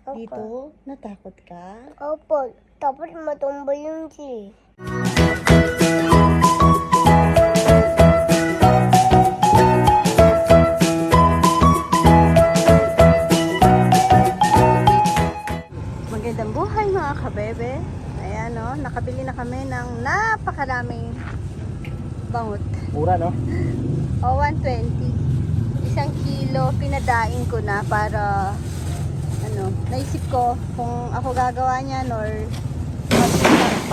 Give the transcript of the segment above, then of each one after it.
Dito, natakot ka? Opo, tapos matumba yung si. Magandang buhay mga kabebe. Ayan o, nakabili na kami ng napakaraming bangot. Mura, no? O, 120. Isang kilo, pinadaing ko na para, ano, naisip ko kung ako gagawa niyan or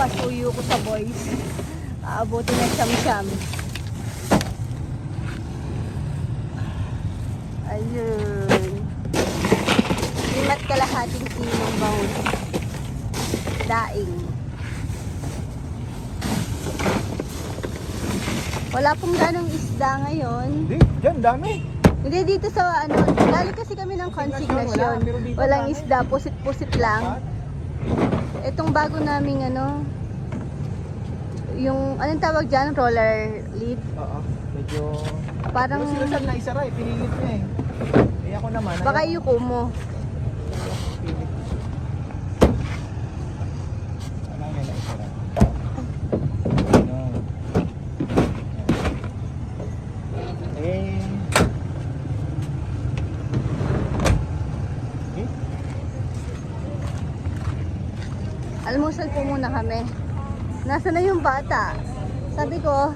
pasuyo ko sa boys. Aabutin na siyam-siyam. Ayun. Limat kalahating kilong bangus. Daing. Wala pong ganong isda ngayon. Hindi, dyan, dami. Hindi dito sa ano, galing kasi kami ng consignation. Walang isda, pusit-pusit lang. Itong bago naming ano, yung anong tawag dyan, roller lead. Oo, medyo... Parang sila na isara eh, pinilit niya eh. Eh ako naman, baka ayaw. yuko mo. Pilit. Wala nga na isara. Ano? Eh... Eh? Almusal po muna kami. Nasa na yung bata? Sabi ko,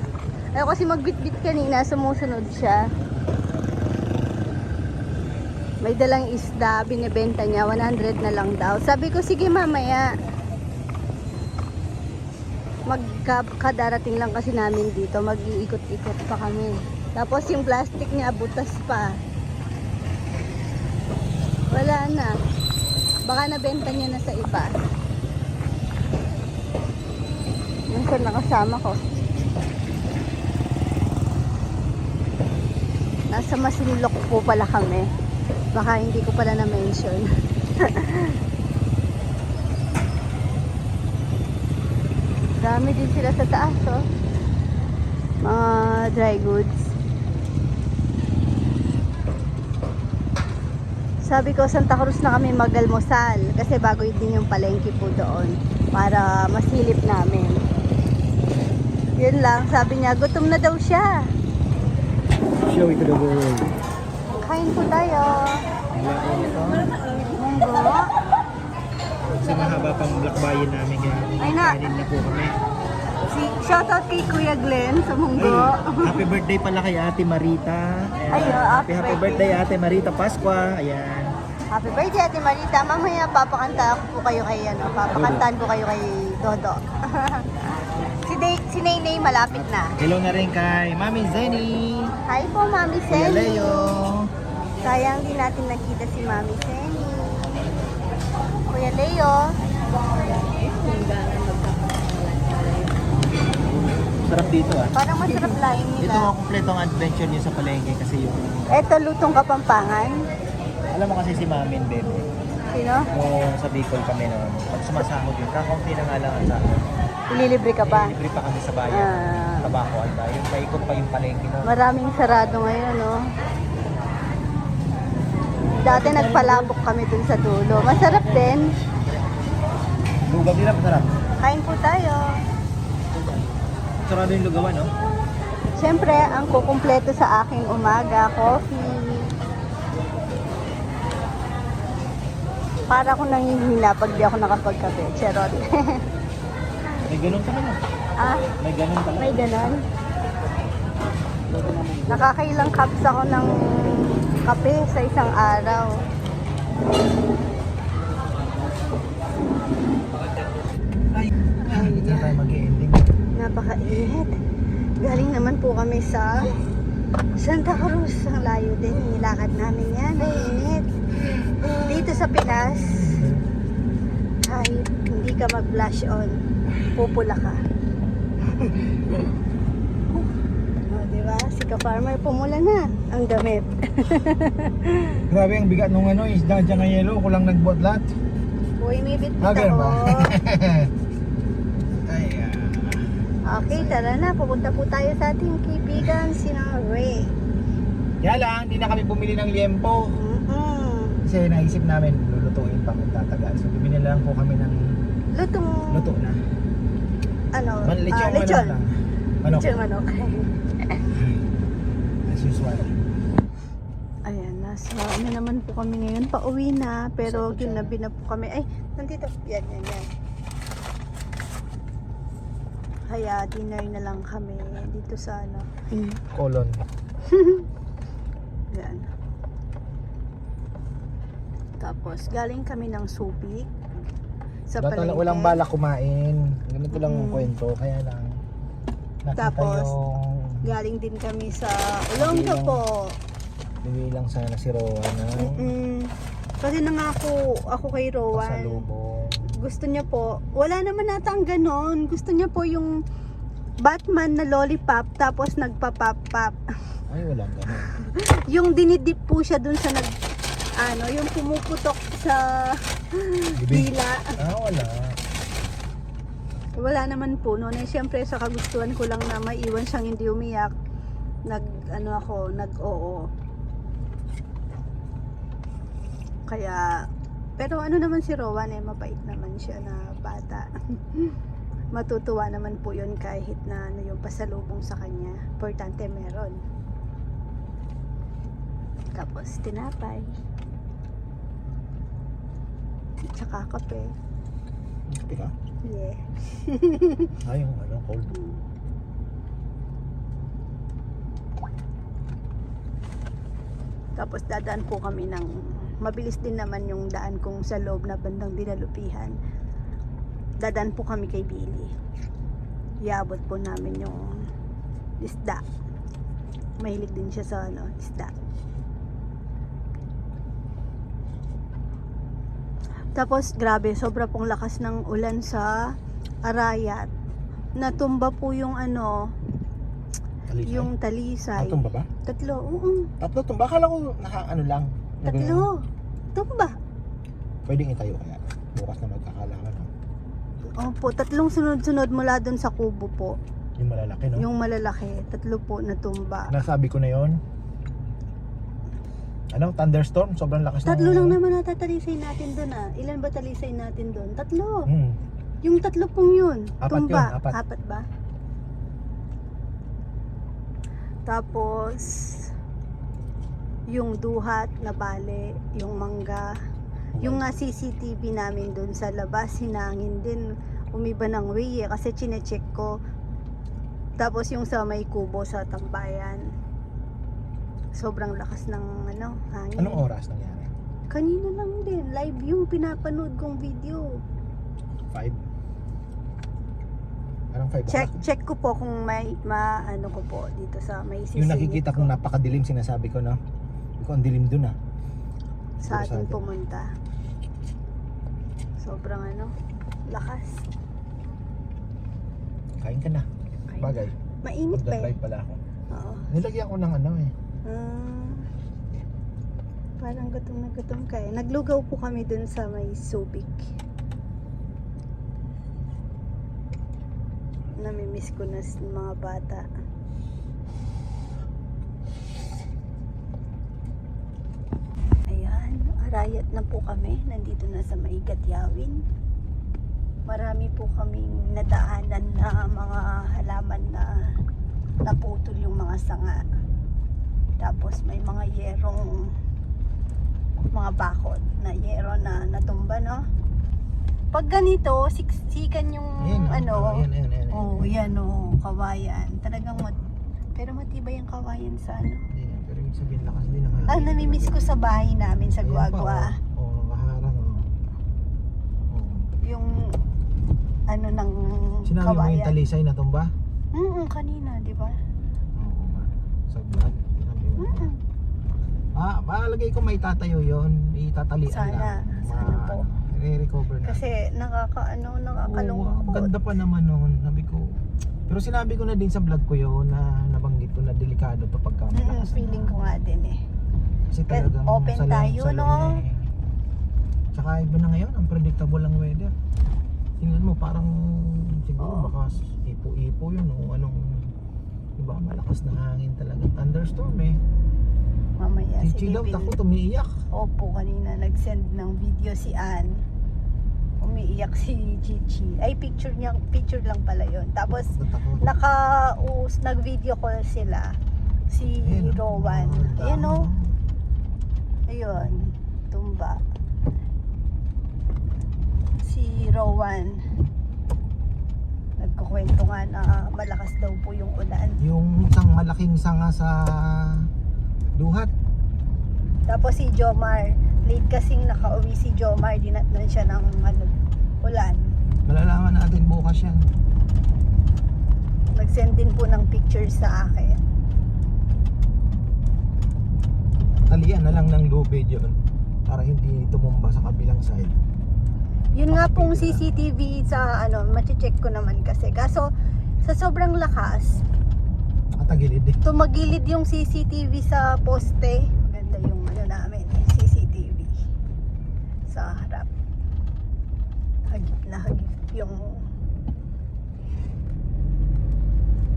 ayaw kasi magbitbit kanina, sumusunod siya. May dalang isda, binibenta niya, 100 na lang daw. Sabi ko, sige mamaya. Magkadarating lang kasi namin dito, mag-iikot-ikot pa kami. Tapos yung plastic niya, butas pa. Wala na. Baka nabenta niya na sa iba. Minsan nakasama ko. Nasa Masinlok po pala kami. Baka hindi ko pala na-mention. Dami din sila sa taas, oh. Mga dry goods. Sabi ko, Santa Cruz na kami magalmusal kasi bago din yung palengke po doon para masilip namin. Yun lang, sabi niya, gutom na daw siya. Show it to the world. Kain po tayo. Munggo. Sa mahaba pang lakbayin namin kaya Ay, na. kainin na po kami. Si, shoutout kay Kuya Glenn sa Munggo. Ay, happy birthday pala kay Ate Marita. Ayan. Ay, oh, happy, happy birthday Ate Marita Pasqua. Ayan. Happy birthday, Ate Marita. Mamaya papakanta ko po kayo kay, ano, papakantahan ko kayo kay Dodo. Day, si Naynay malapit na. Hello na rin kay Mami Zenny. Hi po, Mami Kuya Senny. Leo. Sayang di natin nakita si Mami Senny. Kuya Leo. Sarap dito ah. Parang masarap lain Ito nila. ang kompletong adventure niyo sa palengke kasi yung Eto, lutong kapampangan. alam mo kasi si Mami and Bebe. Sino? Nung sa Bicol kami noon, pag sumasahod yun, kakaunti na nga lang ang sahod. Ililibre ka ba? Libre pa kami sa bayan. Ah. Tabako at yung paikot pa yung palengke noon. Maraming sarado ngayon, no? Dati nagpalabok kami dun sa dulo. Masarap din. Lugaw nila masarap. Kain po tayo. Sarado yung lugawan, no? Siyempre, ang kukumpleto sa aking umaga, coffee. Para akong nanghihina pag di ako nakapagkape. Charot. Ganun ka naman. ah, May ganun pala. may ganon. Nakakailang cups ako ng kape sa isang araw. Ay, hindi na tayo mag-ending. Napakainit. Galing naman po kami sa Santa Cruz. Ang layo din. Nilakad namin yan. Ang init. Dito sa Pinas, kahit hindi ka mag-blush on, pupula ka. o, diba? Si ka-farmer, pumula na ang damit. Grabe ang bigat nung ano, isda dyan ng yelo. Kulang nagbuat lahat. Uy, may bitbit Ah, ako. ba? Ay, ah. Okay, tara na. Pupunta po tayo sa ating kaibigan, si Ray. Kaya lang, hindi na kami bumili ng liempo. Mm-mm. Kasi naisip namin, lulutuin pa kung tatagal. So bumili na lang po kami ng Lutong, luto na. Ano, Man, lechon, manok lechon. Manok. Lechon manok. As usual. Ayan, nasa ano naman po kami ngayon, pauwi na, pero ginabi na po kami. Ay, nandito, yan, yan, yan. Kaya dinner na lang kami dito sa ano. Colon. Yan. Tapos, galing kami ng Subic. Sa lang palengke. walang bala kumain. Ganito lang ang Mm. kwento. Kaya lang. Nakita Tapos, yung Galing din kami sa Olongga po. Binilang sana si Roa na Mm-mm. Kasi nangako ako kay Rowan. pasalubong. Gusto niya po, wala naman nata ang ganon. Gusto niya po yung Batman na lollipop tapos nagpa-pop-pop. Ay, walang ganun. Yung dinidip po siya dun sa nag ano, yung pumuputok sa. Dila. Ah, wala. Wala naman po noon. Eh, syempre sa kagustuhan ko lang na maiwan siyang hindi umiyak. Nag ano ako, nag oo. Kaya pero ano naman si Rowan eh, mabait naman siya na bata. Matutuwa naman po yun kahit na ano yung pasalubong sa kanya. Importante meron. Tapos tinapay. Tsaka kape. Kapi ka? Yeah. Ah, yung ano, cold. Tapos dadaan po kami ng mabilis din naman yung daan kong sa loob na bandang dinalupihan. Dadaan po kami kay Billy. Iabot po namin yung isda. Mahilig din siya sa ano, isda. Tapos grabe, sobra pong lakas ng ulan sa Arayat. Natumba po yung ano, Talisay. yung talisay. Tumba ba? Tatlo, oo. Tatlo tumba. Akala ko naka ano lang. Tatlo. Tumba. Pwedeng itayo kaya. Bukas na magkakalangan. No? Opo, tatlong sunod-sunod mula doon sa kubo po. Yung malalaki, no? Yung malalaki, tatlo po natumba. Nasabi ko na yon. Ano? Thunderstorm? Sobrang lakas Tatlo ng... lang naman natatalisay natin doon ah. Ilan ba talisay natin doon? Tatlo. Hmm. Yung tatlo pong yun. Apat tumba. yun, apat. ba? Tapos, yung duhat na bale, yung mangga, yung nga CCTV namin doon sa labas, hinangin din. Umiba ng way eh, kasi chinecheck ko. Tapos yung sa may kubo sa tambayan. Sobrang lakas ng ano, hangin. Anong oras nangyari? Kanina lang din, live yung pinapanood kong video. Five? Parang five Check o'clock. check ko po kung may ma ano ko po dito sa may sisingit Yung nakikita ko kong napakadilim sinasabi ko, no? Hindi ko ang dilim dun, ah. sa sa atin pumunta. Sobrang ano, lakas. Kain ka na. Ay, Bagay. Mainit pa eh. Pala ako. Oo. Nilagyan ko ng ano eh. Ah, parang gutom na gutom ka eh. Naglugaw po kami dun sa may Subic. Namimiss ko na mga bata. Ayan, arayat na po kami. Nandito na sa may Gatyawin. Marami po kaming nadaanan na mga halaman na naputol yung mga sanga. Tapos may mga yerong mga bakod na yero na natumba, no? Pag ganito, siksikan yung ano, oh, ayan, ayan, ayan, ayan. oh, yan oh, kawayan. Talagang mat pero matibay ang kawayan sa ano. Ayan, pero yung sabihin lakas din ang Ang namimiss ko sa bahay namin sa Guagua. Oh, oh kaharang oh. oh. Yung ano ng Sinabi mo yung kawayan. talisay na tumba? Mm, kanina, di ba? Oo nga. Sa vlog. Sinabi mo. Mm. Ah, palagay ko may tatayo yon, itatalian Sana, lang. sana po. I-recover na. Kasi nakakaano, Oo, nakakalungkot. ang ganda pa naman noon, sabi ko. Pero sinabi ko na din sa vlog ko yun na nabanggit ko na delikado to pagka Mm, malakas na- feeling ko nga din eh. Kasi talagang open salong- tayo, salong no? na eh. Tsaka iba na ngayon, ang predictable ang weather. Tingnan mo, parang siguro Oo. baka ipo-ipo yun o anong, diba, malakas na hangin talaga. Thunderstorm eh. Mamaya Chichi daw, silipin. takot umiiyak. Opo, kanina nag-send ng video si Ann. Umiiyak si Chichi. Ay, picture niya, picture lang pala yon. Tapos, Takot. naka-us, nag-video call sila. Si Ayun, Rowan. oh, Ayun dami, o. Ayun. Tumba. Si Rowan. Nagkukwento nga na malakas daw po yung ulan. Yung isang malaking sanga sa duhat. Tapos si Jomar, late kasing nakauwi si Jomar, dinatnan siya ng ano, ulan. Malalaman natin bukas yan. Nag-send din po ng pictures sa akin. Talian na lang ng low video para hindi tumumba sa kabilang side. Yun nga pong. CCTV sa ano, mache-check ko naman kasi. Kaso, sa sobrang lakas, Nakatagilid eh. tumagilid yung CCTV sa poste. Ganda yung ano namin, eh, CCTV. Sa harap. Hagip na hagip yung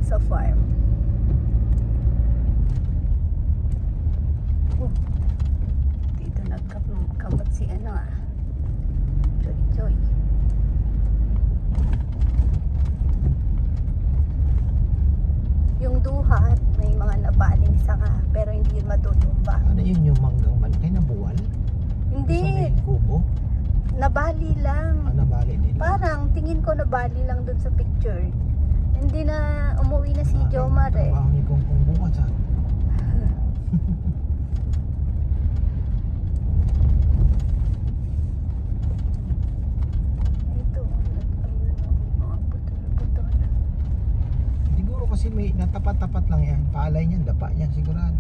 sa farm. Oh, dito nagkakamot si ano ah. Joy Joy. Yung duhat, may mga nabaling sanga, pero hindi matutumba. Ano yun yung manggang malaki na buwal? Sa Hindi, kubo? nabali lang. Ah, nabali din. Parang tingin ko nabali lang dun sa picture. Hindi na umuwi na si Jomar eh. Trabaho ni Kong Kong bukas ah. Ito, ayun, mga putol-putol. Siguro kasi may natapat-tapat lang yan. Paalay niyan, dapa niyan sigurado.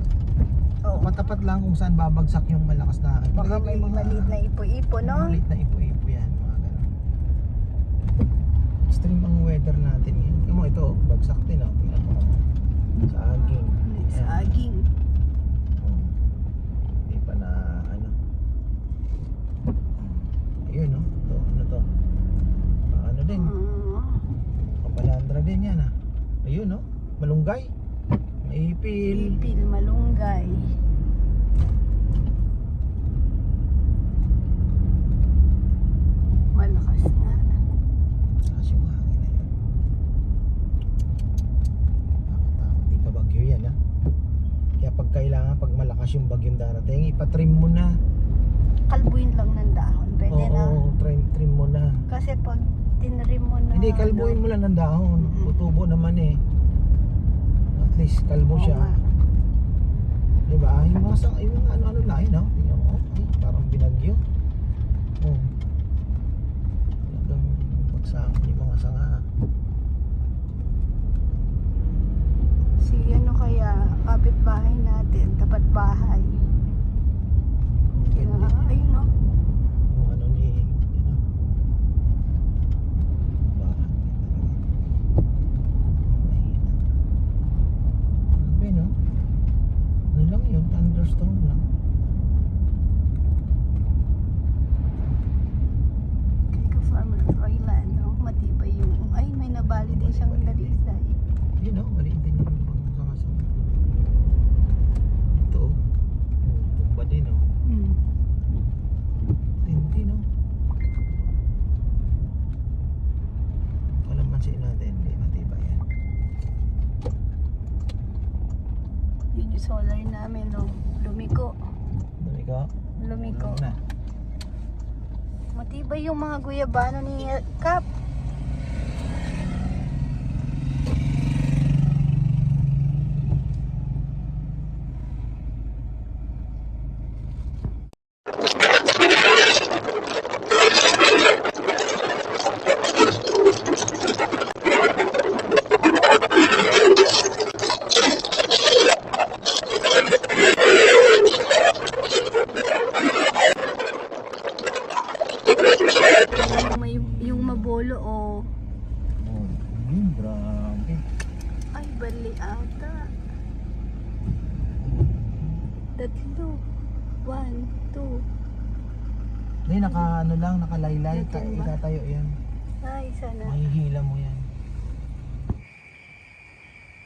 Oo. Tapat-tapat lang kung saan babagsak yung malakas na. Baka may maliit na ipo-ipo, no? Maliit na ipo-ipo yan. Mga ganun. Extreme ang weather natin ngayon. Tingnan mo ito, oh, bagsak din oh. Tingnan mo. Sa aging. Sa aging. Oh. Hindi pa na ano. Ayun no. Ito, ano to? Ah, ano din? Mm. Kapalandra din yan ah. Ayun no. Malunggay. Maipil. Pipil, malunggay. Malakas yung hangin na yun. Nakakatakot. Di pa bagyo yan ah. Kaya pag kailangan, pag malakas yung bagyong darating, ipatrim mo na. Kalbuin lang ng dahon. Pwede Oo, na. trim, trim mo na. Kasi pag tinrim mo na. Hindi, kalbuin mo lang ng dahon. Mm-mm. Tutubo naman eh. At least, kalbo siya. Di ba? Yung mga, sang, yung mga ano-ano lain, no? Tingnan mo, ay, parang binagyo. Oh. Talagang bagsakan yung mga sanga. Si ano kaya, kapitbahay natin, tapat bahay. Kina, ayun no. Yung ano ni, ano? Bahan. Mahina. Grabe, no? Ano lang yun? Thunderstorm lang. Kaya farmer Royland, no? matibay yung, ay may nabali din siyang nalisay. Yun, no? Maliit din yung mga sanga-sanga. Ito, oh. Oh, tumba din, oh. Hmm. Hindi, no? Kalamansi natin, hindi matibay yan. Yun yung solar namin, no? Lumiko. Lumiko. Ano na? Matibay yung mga guyabano ni Kap. May, yung mabolo o Oh, yun, grabe. ay bali ata. Tatlo. One, two. Hindi, naka ano lang, nakalaylay. Itatayo yan. Ay, sana. Mahihila mo yan.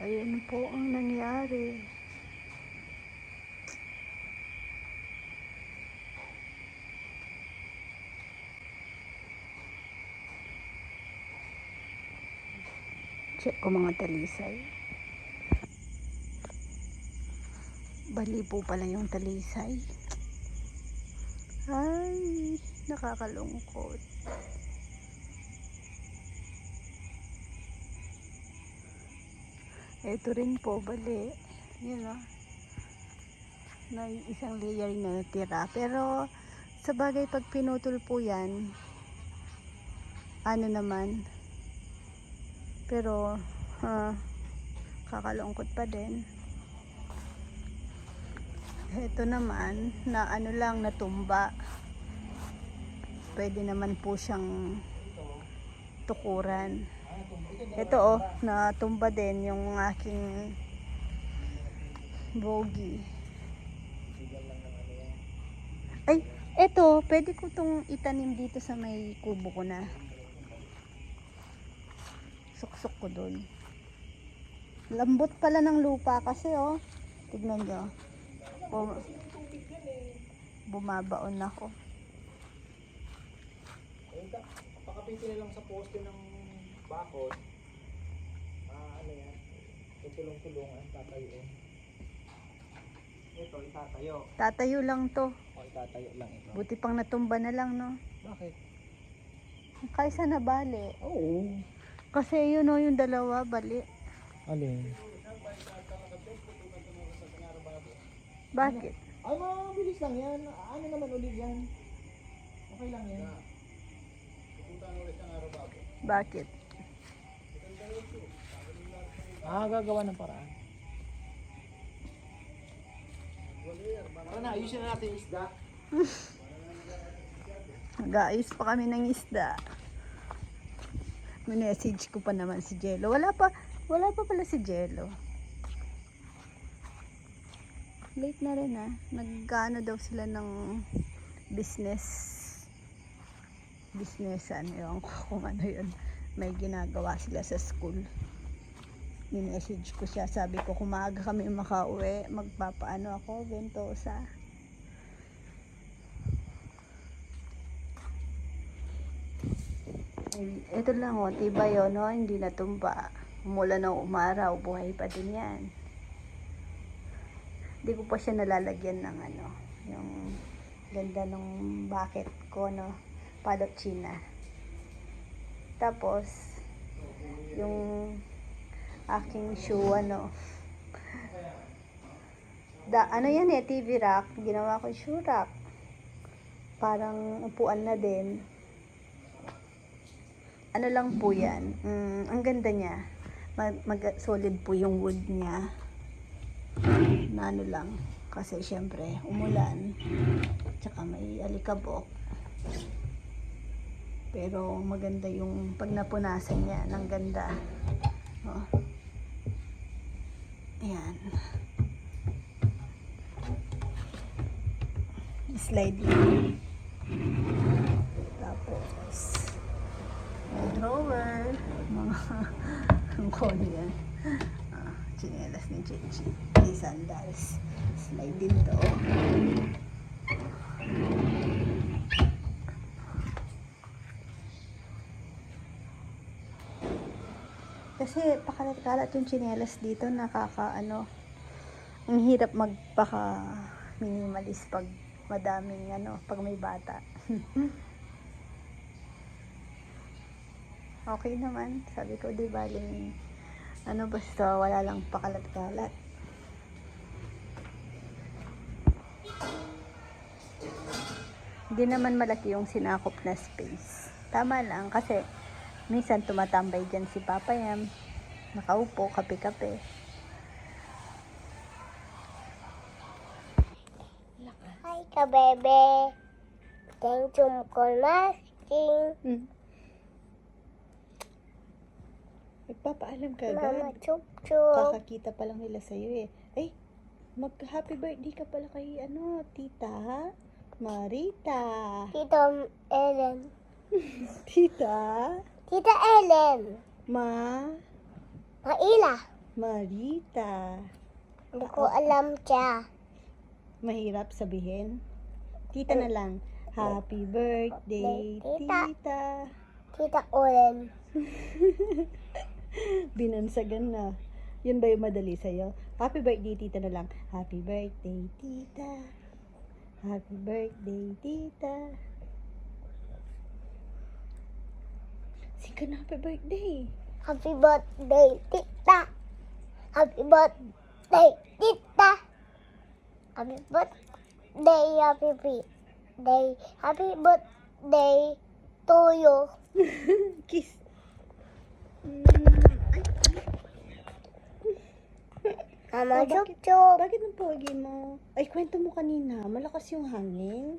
Ayan po ang nangyari. Check ko mga talisay. Bali po pala yung talisay. Ay, nakakalungkot. Ito rin po, bali. Yun o. May isang layer na natira. Pero, sa bagay pag pinutol po yan, ano naman, pero, ha, kakalungkot pa din. Ito naman, na ano lang, natumba. Pwede naman po siyang tukuran. Ito oh, natumba din yung aking bogey. Ay, eto, pwede ko tong itanim dito sa may kubo ko na. Suksok ko doon. Lambot pala ng lupa kasi oh. Tignan nyo. Bum bumabaon ako. Pakapitin lang sa poste ng bakod. Ah, ano yan? Tutulong-tulungan, tatayuin. Ito, itatayo. Tatayo lang to. O, itatayo lang ito. Buti pang natumba na lang, no? Bakit? Kaysa nabali. Oo. Kasi yun, no, yung dalawa, bali. Alin? Bakit? Ay, mabilis lang yan. Ano naman ulit yan? Okay lang yan. Bakit? Ah, gagawa ng paraan. Tara na, ayusin na natin yung isda. Guys, pa kami ng isda. Minessage ko pa naman si Jello. Wala pa, wala pa pala si Jello. Late na rin ah. Nagkano daw sila ng business. Businessan. Ewan ko kung ano yun. May ginagawa sila sa school. Minessage ko siya. Sabi ko, kung maaga kami makauwi, magpapaano ako, Ventosa. Ito lang o, tiba yun, no? hindi natumba. Mula ng umaraw, buhay pa din yan. Hindi ko pa siya nalalagyan ng ano, yung ganda ng bucket ko, no? Palot china. Tapos, yung aking shoe, ano, da, ano yan eh, TV rack, ginawa ko shoe rack. Parang upuan na din ano lang po yan. Mm, ang ganda niya. Mag, mag- solid po yung wood niya. Na ano lang. Kasi syempre, umulan. Tsaka may alikabok. Pero maganda yung pag napunasan niya. Ang ganda. Oh. Ayan. Slide. Tapos, drawer, mga ang kono yan. Ah, chinelas ni Chichi. May sandals. Slide din to. Kasi pakalat-kalat yung chinelas dito, nakaka ano, ang hirap magpaka minimalist pag madaming ano, pag may bata. okay naman. Sabi ko, di baling, ano basta, wala lang pakalat-kalat. Hindi naman malaki yung sinakop na space. Tama lang, kasi minsan tumatambay dyan si Papa Yam. Nakaupo, kape-kape. Hi ka, bebe. Thank you for masking. Hmm. Nagpapaalam ka Mama, agad. chup chup. Kakakita pa lang nila sa'yo eh. Ay, mag-happy birthday ka pala kay ano, tita? Marita. Tita Ellen. Tita? Tita Ellen. Ma? Maila. Marita. Hindi ko alam siya. Mahirap sabihin. Tita na lang. Happy birthday, Tita. tita. Tita Ellen. Binansagan na. Yun ba yung madali sa'yo? Happy birthday, tita na lang. Happy birthday, tita. Happy birthday, tita. Sing ka na happy birthday. Happy birthday, tita. Happy birthday, tita. Happy birthday, happy birthday. Happy birthday to you. Kiss. Mm, ay, Mama, Oh, chup bakit? bakit ang pogi mo? Ay, kwento mo kanina. Malakas yung hangin.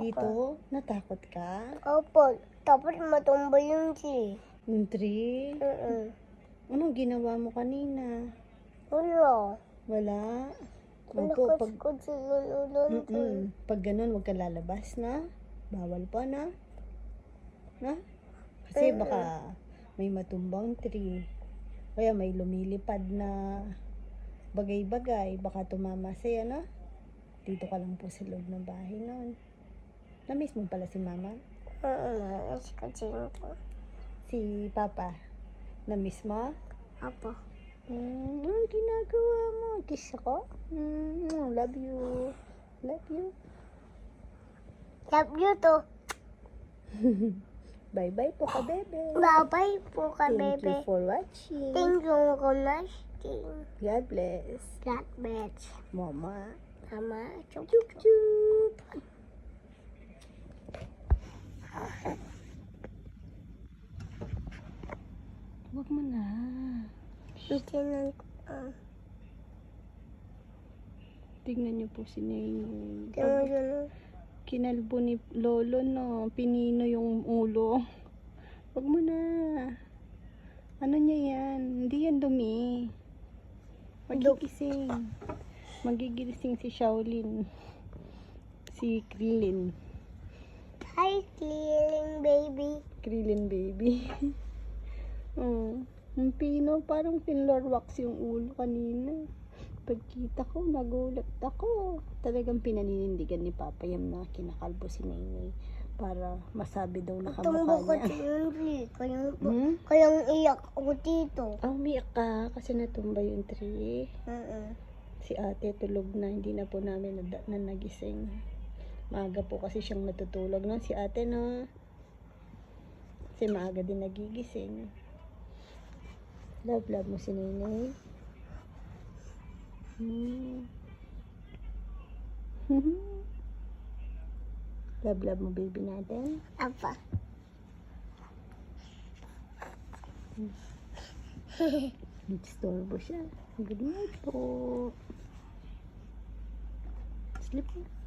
Dito, natakot ka? Opo. Tapos matumba yung si. Yung tree? Mm-mm. Anong ginawa mo kanina? Wala. Wala? Opo, pag, mm pag ganun, huwag ka lalabas na. Bawal pa na. Na? Kasi Mm. baka may matumbang tree. Kaya may lumilipad na bagay-bagay. Baka tumama sa'yo, no? Dito ka lang po sa loob ng bahay noon. Na-miss mo pala si mama? Oo, nais ko ko. Si papa? Na-miss mo? Apo. Mm, ano ginagawa mo? Kiss ako? Mm, love you. Love you. Love you too. Bye-bye po ka, bebe. Bye-bye po ka, Thank bebe. you for watching. Thank you for watching. God bless. God bless. Mama. Mama, chup Chup chup. Huwag mo na. Itinan ko. ah, Tignan niyo po si. Tingnan mo yun. Kinalbo ni Lolo, no. Pinino yung ulo. Huwag mo na. Ano niya yan? Hindi yan dumi. Magigising. Magigising si Shaolin. Si Krillin. Hi, clearing baby. Krillin baby. oh. Yung pino, parang pinlorwax yung ulo kanina. Pagkita ko, nagulat ako. Talagang pinaninindigan ni Papa yung na kinakalbo si Nainay para masabi daw na kamukha niya. Henry. Kayang, Hmm? kayang iyak ako dito. Ah, umiyak ka kasi natumba yung tree. Mm-mm. Si ate tulog na, hindi na po namin na, na nagising. Maaga po kasi siyang natutulog no? Si ate no? Kasi maaga din nagigising. Love, love mo si Nenay. Hmm. love, love mo baby natin. Apa. Nag-storbo siya. Good night po. Sleep na.